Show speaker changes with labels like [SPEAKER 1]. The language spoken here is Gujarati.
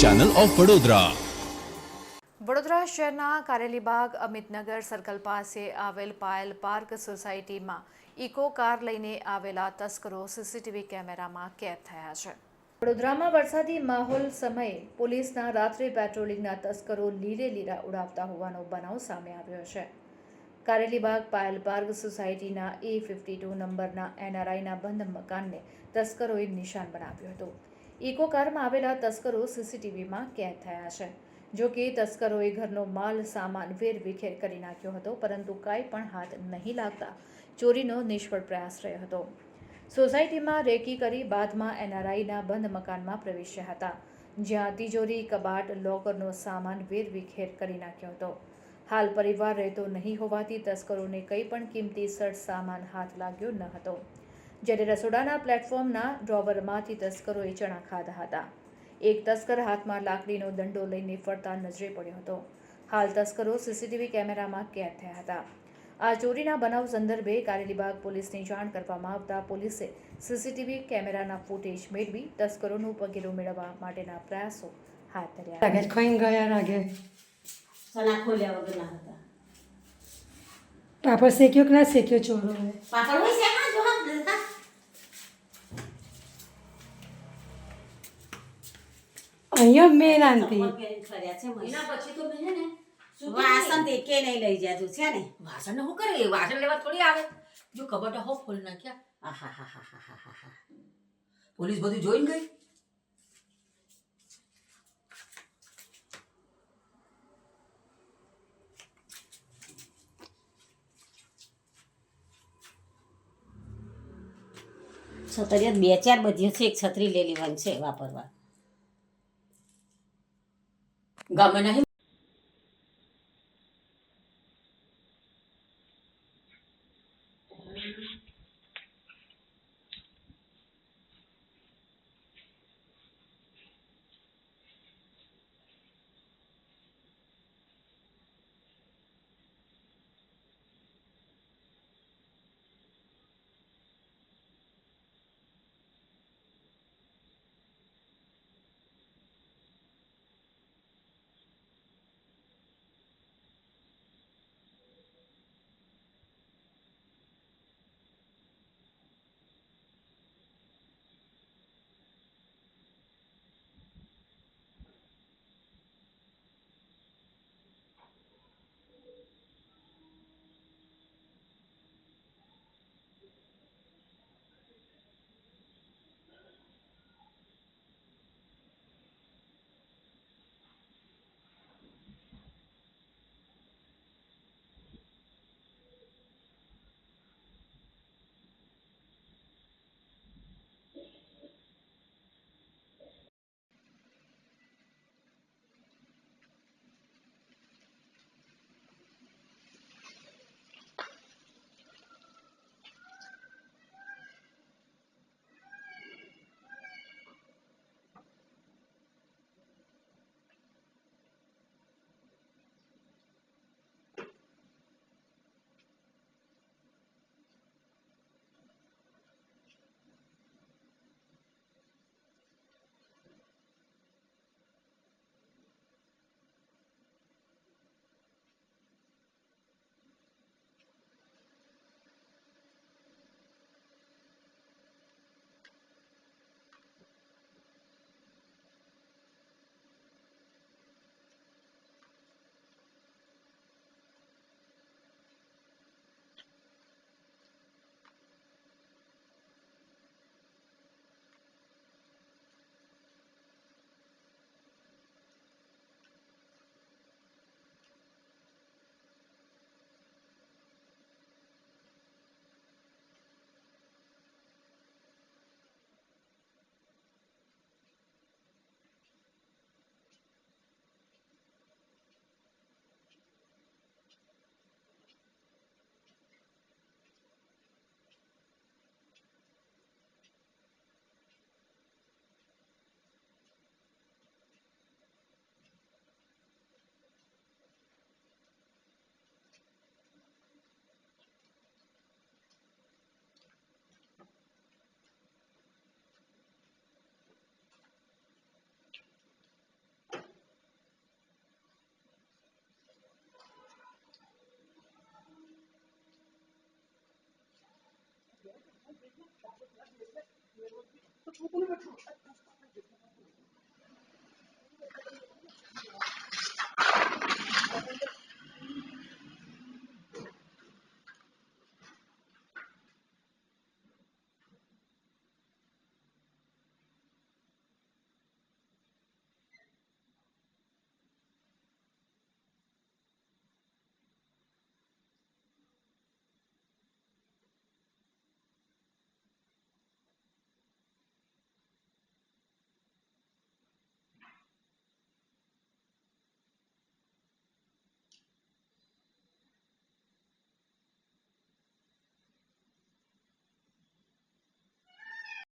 [SPEAKER 1] ચેનલ ઓફ વડોદરા
[SPEAKER 2] વડોદરા શહેરના કારેલીબાગ અમિતનગર સર્કલ પાસે આવેલ પાયલ પાર્ક સોસાયટીમાં ઇકો કાર લઈને આવેલા તસ્કરો સીસીટીવી કેમેરામાં કેદ થયા છે. વડોદરામાં વરસાદી માહોલ સમયે પોલીસના રાત્રિ પેટ્રોલિંગના તસ્કરો લીરે લીરા ઉડાવતા હોવાનો બનાવ સામે આવ્યો છે. કારેલીબાગ પાયલ પાર્ક સોસાયટીના એ ફિફ્ટી ટુ નંબરના એનઆરઆઈના બંધ મકાનને તસ્કરોએ નિશાન બનાવ્યું હતું. ઇકો કારમાં આવેલા તસ્કરો સીસીટીવીમાં કેદ થયા છે. જો કે તસ્કરોએ ઘરનો માલ, સામાન વેરવિખેર કરી નાખ્યો હતો, પરંતુ કાંઈ પણ હાથ નહીં લાગતા ચોરીનો નિષ્ફળ પ્રયાસ રહ્યો હતો. સોસાયટીમાં રેકી કરી બાદમાં એનઆરઆઈના બંધ મકાનમાં પ્રવેશ્યા હતા, જ્યાં તિજોરી, કબાટ, લોકરનો સામાન વેરવિખેર કરી નાખ્યો હતો. હાલ પરિવાર રહેતો નહીં હોવાથી તસ્કરોને કંઈ પણ કિંમતી સર સામાન હાથ લાગ્યો ન હતો. જ્યારે રસોડાના પ્લેટફોર્મના ડ્રોવરમાંથી તસ્કરોએ ચણા ખાધા હતા. એક તસ્કર હાથમાં લાકડીનો દંડો લઈને ફરતા નજરે પડ્યો હતો. હાલ તસ્કરો સીસીટીવી કેમેરામાં કેદ થયા હતા. આ ચોરીના બનાવ સંદર્ભે કારેલીબાગ પોલીસને જાણ કરવામાં આવતા પોલીસે સીસીટીવી કેમેરાના ફૂટેજ મેળવી તસ્કરોનું પગેરું મેળવવા માટેના પ્રયાસો હાથ ધર્યા
[SPEAKER 3] લાગે છે, ગયા લાગે.
[SPEAKER 4] ચણા ખોલ્યા વગરના હતા.
[SPEAKER 3] પાપડ શેક્યો કે ના શેક્યો ચોરો
[SPEAKER 4] પાપડ હોય છે એમાં જો હા
[SPEAKER 3] અહીંયા
[SPEAKER 4] મસ્ત.
[SPEAKER 5] એના પછી તો મેં ને
[SPEAKER 4] વાસણ તે કે નહીં લઈ જાતું છે ને?
[SPEAKER 5] વાસણ ને શું કરે? વાસણ લેવા થોડી આવે. જો કબટ હો ખોલી નાખ્યા. પોલીસ બધું જોઈને ગઈ?
[SPEAKER 4] છતરિયાત બે ચાર બધી છે એક છત્રી લઈ લેવાની છે વાપરવા.
[SPEAKER 5] ગમે નહીં 然后不不不那么准